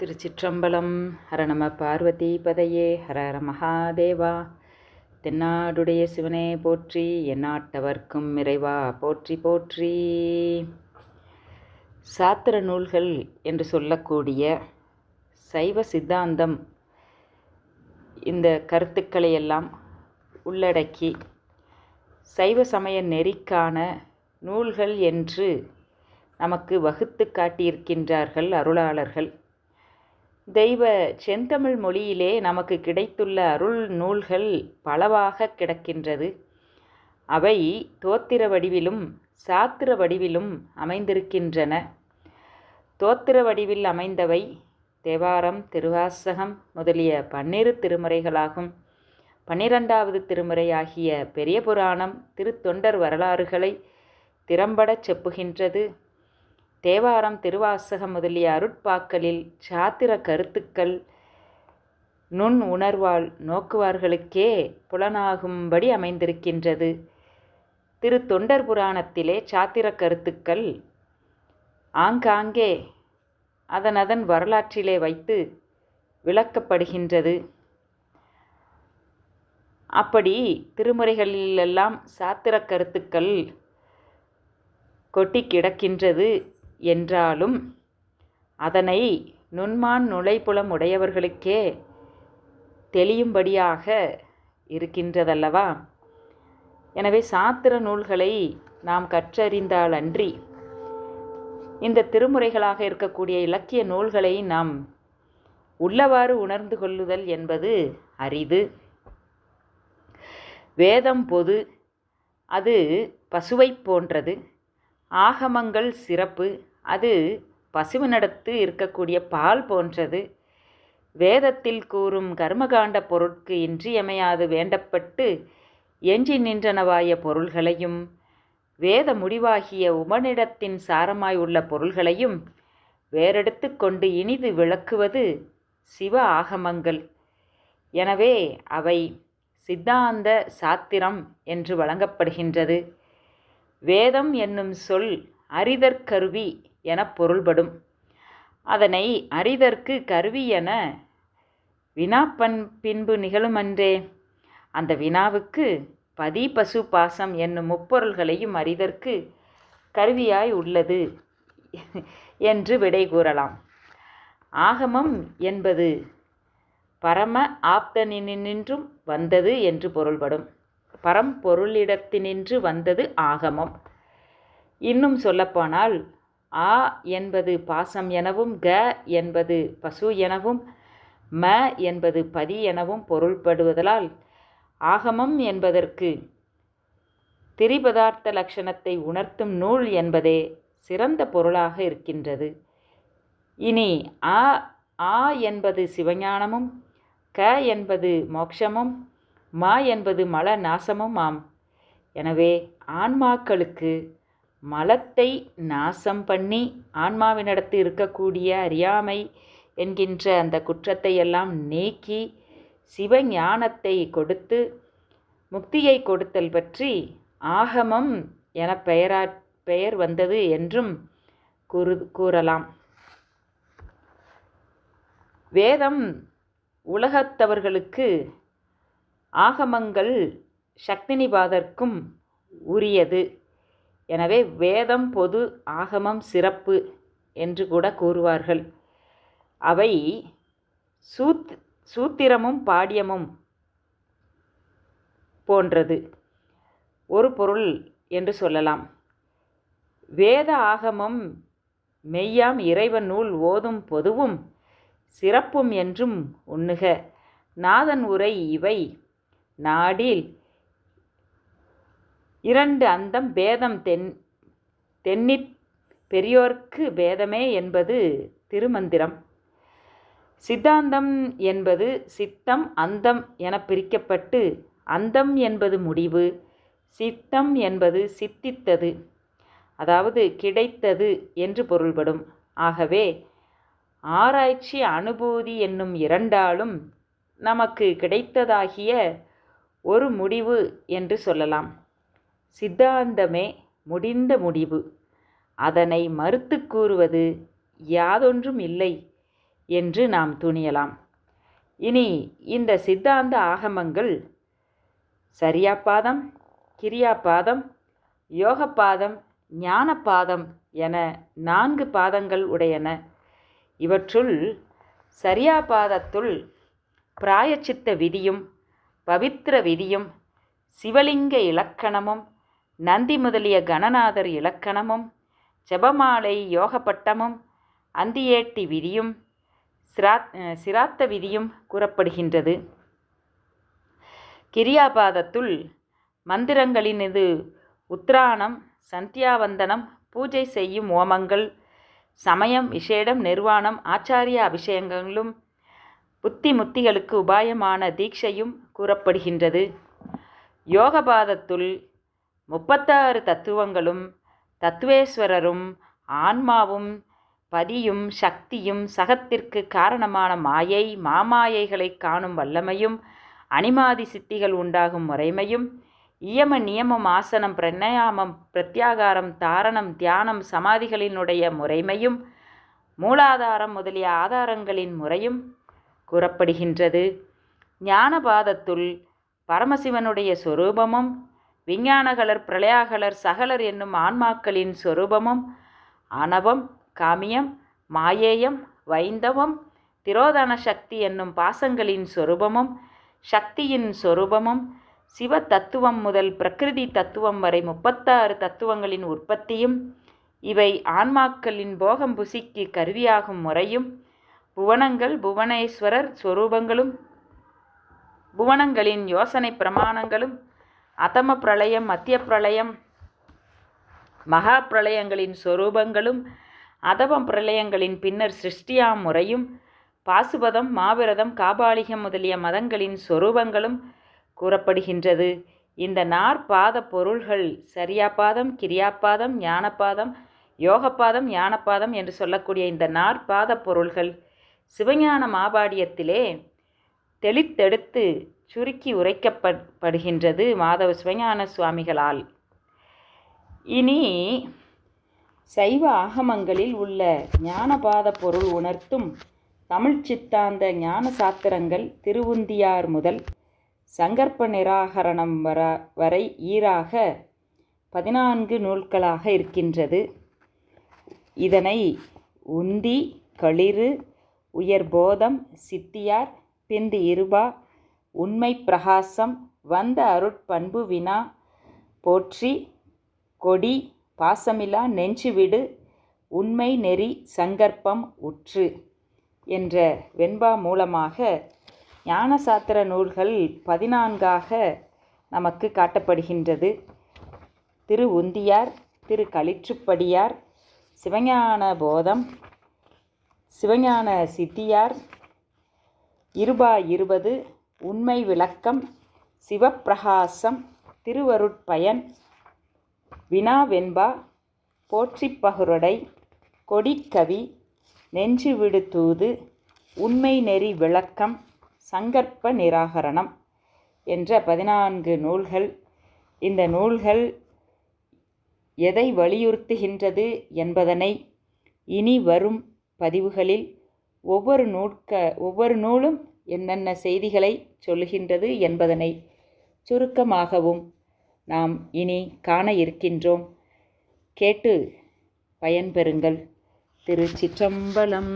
திருச்சிற்றம்பலம். ஹரணம பார்வதி பதையே. ஹர ஹர மகாதேவா. தென்னாடுடைய சிவனே போற்றி எந்நாட்டவர்க்கும் இறைவா போற்றி போற்றி. சாத்திர நூல்கள் என்று சொல்லக்கூடிய சைவ சித்தாந்தம் இந்த கருத்துக்களை எல்லாம் உள்ளடக்கி சைவ சமய நெறிக்கான நூல்கள் என்று நமக்கு வகுத்து காட்டியிருக்கின்றார்கள் அருளாளர்கள். தெய்வ செந்தமிழ் மொழியிலே நமக்கு கிடைத்துள்ள அருள் நூல்கள் பலவாக கிடக்கின்றது. அவை தோத்திர வடிவிலும் சாத்திர வடிவிலும் அமைந்திருக்கின்றன. தோத்திர வடிவில் அமைந்தவை தேவாரம் திருவாசகம் முதலிய பன்னிரு திருமுறைகளாகும். பன்னிரெண்டாவது திருமுறையாகிய பெரிய புராணம் திருத்தொண்டர் வரலாறுகளை திறம்படச் செப்புகின்றது. தேவாரம் திருவாசகம் முதலிய அருட்பாக்களில் சாத்திர கருத்துக்கள் நுண் உணர்வால் நோக்குவார்களுக்கே புலனாகும்படி அமைந்திருக்கின்றது. திரு தொண்டர் புராணத்திலே சாத்திர கருத்துக்கள் ஆங்காங்கே அதன் அதன் வரலாற்றிலே வைத்து விளக்கப்படுகின்றது. அப்படி திருமுறைகளிலெல்லாம் சாத்திர கருத்துக்கள் கொட்டி கிடக்கின்றது. என்றாலும் அதனை நுண்மான் நுழைப்புலம் உடையவர்களுக்கே தெளியும்படியாக இருக்கின்றதல்லவா? எனவே சாத்திர நூல்களை நாம் கற்றறிந்தால் அன்றி இந்த திருமுறைகளாக இருக்கக்கூடிய இலக்கிய நூல்களை நாம் உள்ளவாறு உணர்ந்து கொள்ளுதல் என்பது அரிது. வேதம் பொது அது பசுவை போன்றது. ஆகமங்கள் சிறப்பு. அது பசுவினிடத்து இருக்கக்கூடிய பால் போன்றது. வேதத்தில் கூறும் கர்மகாண்ட பொருட்கு இன்றியமையாது வேண்டப்பட்டு எஞ்சி நின்றனவாய பொருள்களையும் வேத முடிவாகிய உமனிடத்தின் சாரமாய் உள்ள பொருள்களையும் வேறெடுத்து கொண்டு இனிது விளக்குவது சிவ ஆகமங்கள். எனவே அவை சித்தாந்த சாத்திரம் என்று வழங்கப்படுகின்றது. வேதம் என்னும் சொல் அறிதற்கருவி என பொருள்படும். அதனை அறிதற்கு கருவி என வினாப்பன் பின்பு நிகழுமன்றே. அந்த வினாவுக்கு பதி பசு பாசம் என்னும் முப்பொருள்களையும் அறிதற்கு கருவியாய் உள்ளது என்று விடை கூறலாம். ஆகமம் என்பது பரம ஆப்தனினின்றும் வந்தது என்று பொருள்படும். பரம்பொருளிடத்தினின்று வந்தது ஆகமம். இன்னும் சொல்லப்போனால் ஆ என்பது பாசம் எனவும் க என்பது பசு எனவும் ம என்பது பதி எனவும் பொருள்படுவதால் ஆகமம் என்பதற்கு திரிபதார்த்த லட்சணத்தை உணர்த்தும் நூல் என்பதே சிறந்த பொருளாக இருக்கின்றது. இனி ஆ ஆ என்பது சிவஞானமும் க என்பது மோக்ஷமும் மா என்பது மல நாசமும் ஆம் எனவே ஆன்மாக்களுக்கு மலத்தை நாசம் பண்ணி ஆன்மாவினிடத்து இருக்கக்கூடிய அறியாமை என்கின்ற அந்த குற்றத்தை எல்லாம் நீக்கி சிவஞானத்தை கொடுத்து முக்தியை கொடுத்தல் பற்றி ஆகமம் என பெயரா பெயர் வந்தது என்றும் கூறு கூறலாம். வேதம் உலகத்தவர்களுக்கு ஆகமங்கள் சக்தினிபாதர்க்கும் உரியது. எனவே வேதம் பொது ஆகமம் சிறப்பு என்று கூட கூறுவார்கள். அவை சூத் சூத்திரமும் பாடியமும் போன்றது. ஒரு பொருள் என்று சொல்லலாம். வேத ஆகமம் மெய்யாம் இறைவன் நூல் ஓதும் பொதுவும் சிறப்பும் என்றும் உண்ணுக. நாதன் உரை இவை. நாடில் இரண்டு அந்தம் பேதம் தென் தென்னிற் பெரியோர்க்கு பேதமே என்பது திருமந்திரம். சித்தாந்தம் என்பது சித்தம் அந்தம் என பிரிக்கப்பட்டு அந்தம் என்பது முடிவு சித்தம் என்பது சித்தித்தது அதாவது கிடைத்தது என்று பொருள்படும். ஆகவே ஆராய்ச்சி அனுபூதி என்னும் இரண்டாலும் நமக்கு கிடைத்ததாகிய ஒரு முடிவு என்று சொல்லலாம். சித்தாந்தமே முடிந்த முடிவு. அதனை மறுத்து கூறுவது யாதொன்றும் இல்லை என்று நாம் துணியலாம். இனி இந்த சித்தாந்த ஆகமங்கள் சரியாப்பாதம் கிரியாபாதம் யோகப்பாதம் ஞானப்பாதம் என நான்கு பாதங்கள் உடையன. இவற்றுள் சரியாபாதத்துள் பிராயச்சித்த விதியும் பவித்திர விதியும் சிவலிங்க இலக்கணமும் நந்தி முதலிய கணநாதர் இலக்கணமும் ஜெபமாலை யோகப்பட்டமும் அந்தியேட்டி விதியும் சிராத் சிராத்த விதியும் கூறப்படுகின்றது. கிரியாபாதத்துள் மந்திரங்களினது உத்ராணம் சந்தியாவந்தனம் பூஜை செய்யும் ஓமங்கள் சமயம் விஷேடம் நிர்வாணம் ஆச்சாரிய அபிஷேகங்களும் புத்தி முத்திகளுக்கு உபாயமான தீட்சையும் கூறப்படுகின்றது. யோகபாதத்துள் முப்பத்தாறு தத்துவங்களும் தத்துவேஸ்வரரும் ஆன்மாவும் பதியும் சக்தியும் சகத்திற்கு காரணமான மாயை மாமாயைகளை காணும் வல்லமையும் அனிமாதி சித்திகள் உண்டாகும் முறைமையும் இயம நியமம் ஆசனம் பிரணயாமம் பிரத்யாகாரம் தாரணம் தியானம் சமாதிகளினுடைய முறைமையும் மூலாதாரம் முதலிய ஆதாரங்களின் முறையும் கூறப்படுகின்றது. ஞானபாதத்துள் பரமசிவனுடைய சொரூபமும் விஞ்ஞானகலர் பிரளயாகலர் சகலர் என்னும் ஆன்மாக்களின் சொரூபமும் ஆணவம் காமியம் மாயேயம் வைந்தவம் திரோதான சக்தி என்னும் பாசங்களின் சொரூபமும் சக்தியின் சொரூபமும் சிவ தத்துவம் முதல் பிரகிருதி தத்துவம் வரை முப்பத்தாறு தத்துவங்களின் உற்பத்தியும் இவை ஆன்மாக்களின் போகம் புசிக்கு கருவியாகும் முறையும் புவனங்கள் புவனேஸ்வரர் சொரூபங்களும் புவனங்களின் யோசனை பிரமாணங்களும் அதம பிரளயம் மத்திய பிரளயம் மகா பிரளயங்களின் சொரூபங்களும் அதபம் பிரளயங்களின் பின்னர் சிருஷ்டியாம் முறையும் பாசுபதம் மாவிரதம் காபாலிகம் முதலிய மதங்களின் சொரூபங்களும் கூறப்படுகின்றது. இந்த நாற்பாத பொருள்கள் சரியாபாதம் கிரியாபாதம் ஞானபாதம் யோகப்பாதம் ஞானப்பாதம் என்று சொல்லக்கூடிய இந்த நாற்பாத பொருள்கள் சிவஞான மாபாடியத்திலே தெளித்தெடுத்து சுருக்கி உரைக்கப்படுகின்றது மாதவ சிவஞான சுவாமிகளால் இனி சைவ ஆகமங்களில் உள்ள ஞானபாத பொருள் உணர்த்தும் தமிழ் சித்தாந்த ஞான சாத்திரங்கள் திருவுந்தியார் முதல் சங்கற்ப நிராகரணம் வர வரை ஈராக பதினான்கு நூல்களாக இருக்கின்றது. இதனை உந்தி களிறு உயர்போதம் சித்தியார் பிந்து இருபா உண்மை பிரகாசம் வந்த அருட்பண்பு வினா போற்றி கொடி பாசமிலா நெஞ்சுவிடு உண்மை நெறி சங்கற்பம் உற்று என்ற வெண்பா மூலமாக ஞானசாத்திர நூல்கள் பதினான்காக நமக்கு காட்டப்படுகின்றது. திரு உந்தியார் திரு களிற்றுப்படியார் சிவஞான போதம் சிவஞான சித்தியார் இருபா இருபது உண்மை விளக்கம் சிவப்பிரகாசம் திருவருட்பயன் வினாவெண்பா போற்றிப்பகுரடை கொடிக்கவி நெஞ்சுவிடு தூது உண்மை நெறி விளக்கம் சங்கற்ப நிராகரணம் என்ற பதினான்கு நூல்கள். இந்த நூல்கள் எதை வலியுறுத்துகின்றது என்பதனை இனி வரும் பதிவுகளில் ஒவ்வொரு நூற்க ஒவ்வொரு நூலும் என்னென்ன செய்திகளை சொல்லுகின்றது என்பதனை சுருக்கமாகவும் நாம் இனி காண இருக்கின்றோம். கேட்டு பயன்பெறுங்கள். திருச்சிற்றம்பலம்.